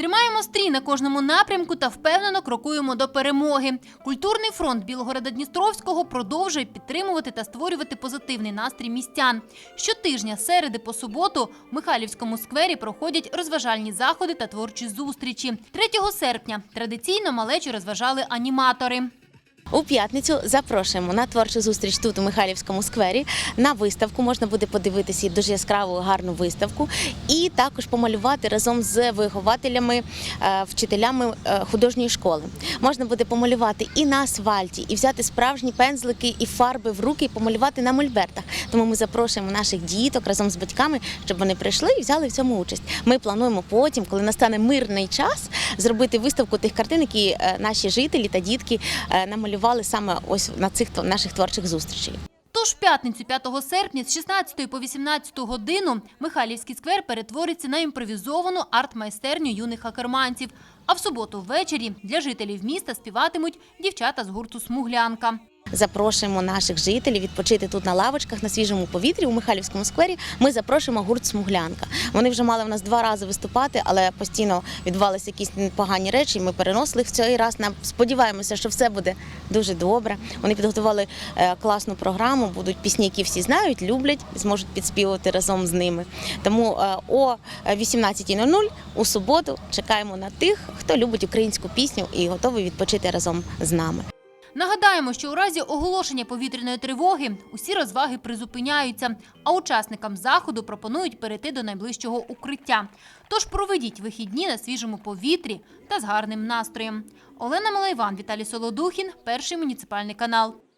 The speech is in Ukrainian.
Тримаємо стрій на кожному напрямку та впевнено крокуємо до перемоги. Культурний фронт Білгорода Дністровського продовжує підтримувати та створювати позитивний настрій містян. Щотижня, середи по суботу, в Михайлівському сквері проходять розважальні заходи та творчі зустрічі. 3 серпня традиційно малечу розважали аніматори. У п'ятницю запрошуємо на творчу зустріч тут у Михайлівському сквері. На виставку можна буде подивитися дуже яскраву гарну виставку, і також помалювати разом з вихователями, е, вчителями е, художньої школи. Можна буде помалювати і на асфальті, і взяти справжні пензлики і фарби в руки і помалювати на мольбертах. Тому ми запрошуємо наших діток разом з батьками, щоб вони прийшли і взяли в цьому участь. Ми плануємо потім, коли настане мирний час, зробити виставку тих картин, які е, наші жителі та дітки е, намалювали саме ось на цих наших творчих зустрічей. Тож п'ятницю 5 серпня з 16 по 18 годину Михайлівський сквер перетвориться на імпровізовану арт-майстерню юних хакерманців. А в суботу ввечері для жителів міста співатимуть дівчата з гурту Смуглянка. Запрошуємо наших жителів відпочити тут на лавочках на свіжому повітрі у Михайлівському сквері. Ми запрошуємо гурт Смуглянка. Вони вже мали в нас два рази виступати, але постійно відбувалися якісь погані речі. і Ми переносили в цей раз. Нам сподіваємося, що все буде дуже добре. Вони підготували е, класну програму. Будуть пісні, які всі знають, люблять, зможуть підспівувати разом з ними. Тому е, о 18.00 у суботу чекаємо на тих, хто любить українську пісню і готовий відпочити разом з нами. Нагадаємо, що у разі оголошення повітряної тривоги усі розваги призупиняються, а учасникам заходу пропонують перейти до найближчого укриття. Тож проведіть вихідні на свіжому повітрі та з гарним настроєм. Олена Малайван, Віталій Солодухін, перший муніципальний канал.